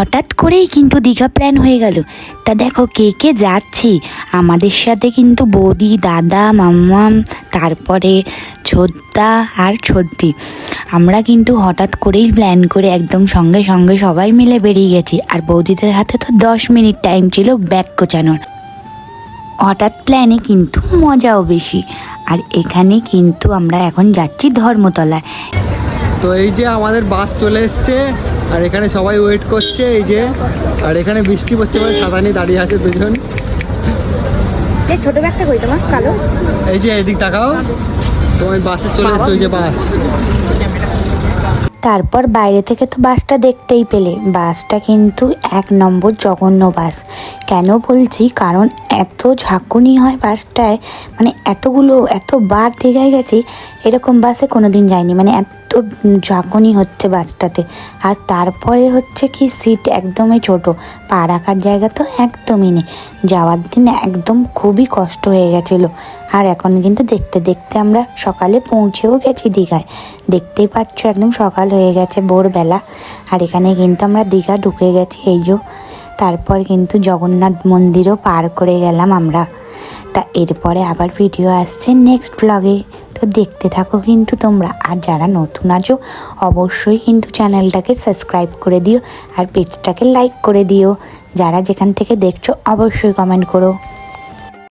হঠাৎ করেই কিন্তু দীঘা প্ল্যান হয়ে গেল। তা দেখো কে কে যাচ্ছি। আমাদের সাথে কিন্তু বৌদি, দাদা মাম্মাম তারপরে ছোদ্দা আর ছদ্দি। আমরা কিন্তু হঠাৎ করেই প্ল্যান করে একদম সঙ্গে সঙ্গে সবাই মিলে বেরিয়ে গেছি। আর বৌদিদের হাতে তো দশ মিনিট টাইম ছিল ব্যাগ কোচানোর হঠাৎ প্ল্যানে কিন্তু মজাও বেশি। আর এখানে কিন্তু আমরা এখন যাচ্ছি ধর্মতলায়। তো এই যে আমাদের বাস চলে এসছে। আর এখানে সবাই ওয়েট করছে এই যে আর এখানে বৃষ্টি পড়ছে মানে সাদানি নিয়ে দাঁড়িয়ে আছে দুজন। ছোট ব্যাগটা কই তোমার? কালো? এই যে এদিক তাকাও। তোমার বাসে চলে এসছে ওই যে বাস। তারপর বাইরে থেকে তো বাসটা দেখতেই পেলে। বাসটা কিন্তু এক নম্বর জঘন্য বাস। কেন বলছি? কারণ এত ঝাঁকুনি হয় বাসটায় মানে এতগুলো, এত বার দীঘায় গেছি, এরকম বাসে কোনো দিন যায়নি মানে এত ঝাঁকুনি হচ্ছে বাসটাতে। আর তারপরে হচ্ছে কি, সিট একদমই ছোট। পা রাখার জায়গা তো একদমই নেই। যাওয়ার দিন একদম খুবই কষ্ট হয়ে গেছিল। আর এখন কিন্তু দেখতে দেখতে আমরা সকালে পৌঁছেও গেছি দীঘায়। দেখতেই পাচ্ছ একদম সকাল হয়ে গেছে ভোরবেলা। আর এখানে কিন্তু আমরা দীঘা ঢুকে গেছি। এই যে তারপর কিন্তু জগন্নাথ মন্দিরও পার করে গেলাম আমরা। তা এরপরে আবার ভিডিও আসছে নেক্সট ব্লগে তো দেখতে থাকো কিন্তু তোমরা। আর যারা নতুন আছো, অবশ্যই কিন্তু চ্যানেলটাকে সাবস্ক্রাইব করে দিও আর পেজটাকে লাইক করে দিও। যারা যেখান থেকে দেখছ, অবশ্যই কমেন্ট করো।